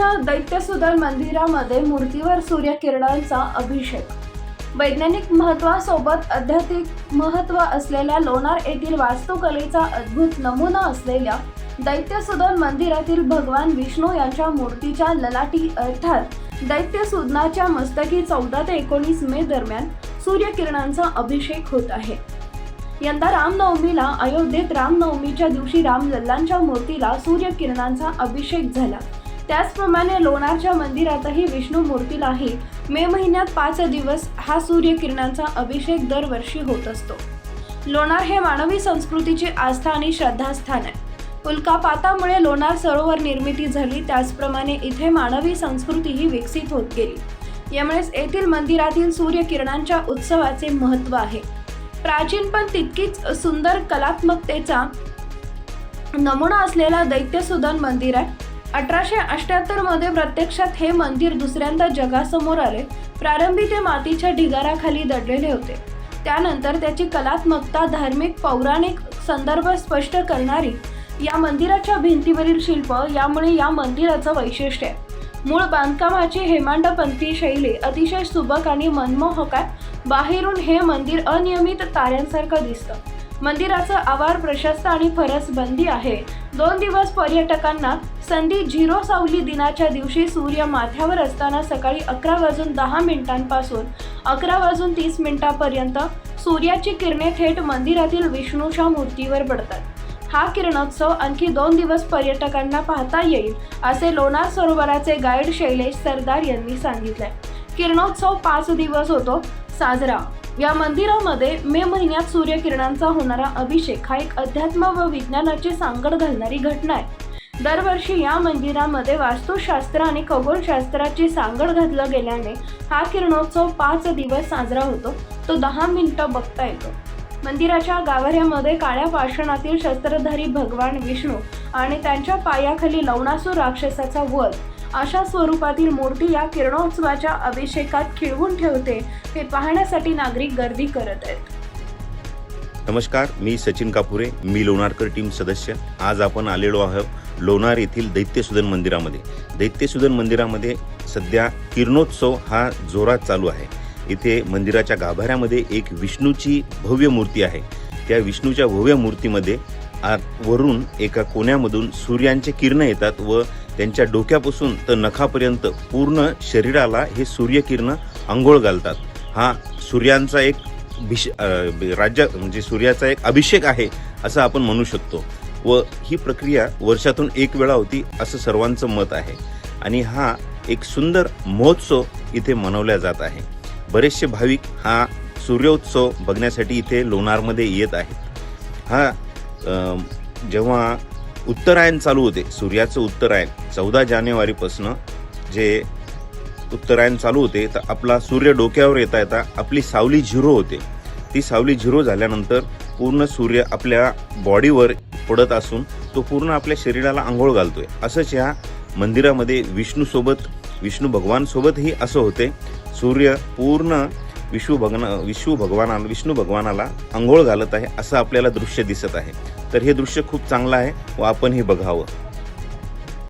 दैत्यसुदन मंदिरामध्ये मूर्तीवर सूर्यकिरणांचा अभिषेक. वैज्ञानिक महत्वासोबत आध्यात्मिक महत्त्व असलेल्या लोणार येथील वास्तुकलेचा अद्भुत नमुना असलेल्या दैत्यसुधन मंदिरातील भगवान विष्णू यांच्या मूर्तीच्या ललाटी अर्थात दैत्यसुदनाच्या मस्तकी चौदा ते एकोणीस मे दरम्यान सूर्यकिरणांचा अभिषेक होत आहे. यंदा रामनवमीला अयोध्येत रामनवमीच्या दिवशी रामलल्लांच्या मूर्तीला सूर्यकिरणांचा अभिषेक झाला. त्याचप्रमाणे लोणारच्या मंदिरातही विष्णू मूर्तीलाही मे महिन्यात पाच दिवस हा सूर्यकिरणांचा अभिषेक दरवर्षी होत असतो. लोणार हे मानवी संस्कृतीची आस्था आणि श्रद्धास्थान आहे. उल्कापातामुळे लोणार सरोवर निर्मिती झाली त्याचप्रमाणे इथे मानवी संस्कृतीही विकसित होत गेली. यामुळेच येथील मंदिरातील सूर्यकिरणांच्या उत्सवाचे महत्त्व आहे. प्राचीन पण तितकीच सुंदर कलात्मकतेचा नमुना असलेला दैत्यसुदन मंदिर आहे. अठराशे अठ्याहत्तरमध्ये प्रत्यक्षात हे मंदिर दुसऱ्यांदा जगासमोर आले. प्रारंभी ते मातीच्या ढिगाराखाली दडलेले होते. त्यानंतर त्याची कलात्मकता धार्मिक पौराणिक संदर्भ स्पष्ट करणारी या मंदिराच्या भिंतीवरील शिल्प यामुळे या मंदिराचं वैशिष्ट्य आहे. मूळ बांधकामाची हेमांडपंथी शैली अतिशय सुबक आणि मनमोहक आहे. बाहेरून हे मंदिर अनियमित ताऱ्यांसारखं दिसतं. मंदिराचं आवार प्रशस्त आणि फरस बंदी आहे. दोन दिवस पर्यटकांना संधी झिरो सावली दिनाच्या दिवशी सूर्य माथ्यावर असताना सकाळी अकरा वाजून दहा मिनिटांपासून अकरा वाजून तीस मिनिटांपर्यंत सूर्याची किरणे थेट मंदिरातील विष्णूच्या मूर्तीवर पडतात. हा किरणोत्सव आणखी दोन दिवस पर्यटकांना पाहता येईल असे लोणार सरोवराचे गाईड शैलेश सरदार यांनी सांगितले किरणोत्सव पाच दिवस होतो साजरा! या मंदिरामध्ये मे महिन्यात सूर्यकिरणांचा होणारा अभिषेक हा एक अध्यात्म व विज्ञानाची सांगड घालणारी घटना आहे. दरवर्षी या मंदिरामध्ये वास्तुशास्त्र आणि खगोलशास्त्राची सांगड घातलं गेल्याने हा किरणोत्सव पाच दिवस साजरा होतो. तो दहा मिनिटं बघता येतो. मंदिराच्या गाभाऱ्यामध्ये काळ्या पाषाणातील शस्त्रधारी भगवान विष्णू आणि त्यांच्या पायाखाली लवणासूर राक्षसाचा वध अशा स्वरूपातील मूर्ती या किरणोत्सवाच्या अभिषेकात खिळवून ठेवते हे पाहण्यासाठी नागरिक गर्दी करत आहेत. नमस्कार मी सचिन कापुरे मी लोणारकर टीम सदस्य. आज आपण आलेलो आहोत लोणार येथील दैत्यसुदन मंदिरामध्ये. दैत्यसुदन मंदिरामध्ये सध्या किरणोत्सव हा जोरात चालू आहे. इथे मंदिराच्या गाभाऱ्यामध्ये एक विष्णूची भव्य मूर्ती आहे. त्या विष्णूच्या भव्य मूर्तीमध्ये आत वरून एका कोण्यामधून सूर्यांचे किरणं येतात व त्यांच्या डोक्यापासून तर नखापर्यंत पूर्ण शरीराला हे सूर्यकिरण आंघोळ घालतात. हा सूर्यांचा एक भिष राज्य म्हणजे सूर्याचा एक अभिषेक आहे असं आपण म्हणू शकतो. व ही प्रक्रिया वर्षातून एक वेळा होती असं सर्वांचं मत आहे. आणि हा एक सुंदर महोत्सव इथे मनवला जात आहे. बरेचसे भाविक हा सूर्योत्सव बघण्यासाठी इथे लोणारमध्ये येत आहेत. हा जेव्हा उत्तरायण चालू होते. सूर्याचं उत्तरायण चौदा जानेवारीपासनं जे उत्तरायण चालू होते तर आपला सूर्य डोक्यावर येता येता आपली सावली झिरो होते. ती सावली झिरो झाल्यानंतर पूर्ण सूर्य आपल्या बॉडीवर पडत असून तो पूर्ण आपल्या शरीराला आंघोळ घालतोय. असंच ह्या मंदिरामध्ये विष्णूसोबत विष्णू भगवानसोबतही असं होते. सूर्य पूर्ण विष्णू भगवान विष्णू भगवानाला विष्णू भगवानाला आंघोळ घालत आहे असं आपल्याला दृश्य दिसत आहे. तर हे दृश्य खूप चांगलं आहे व आपण हे बघावं.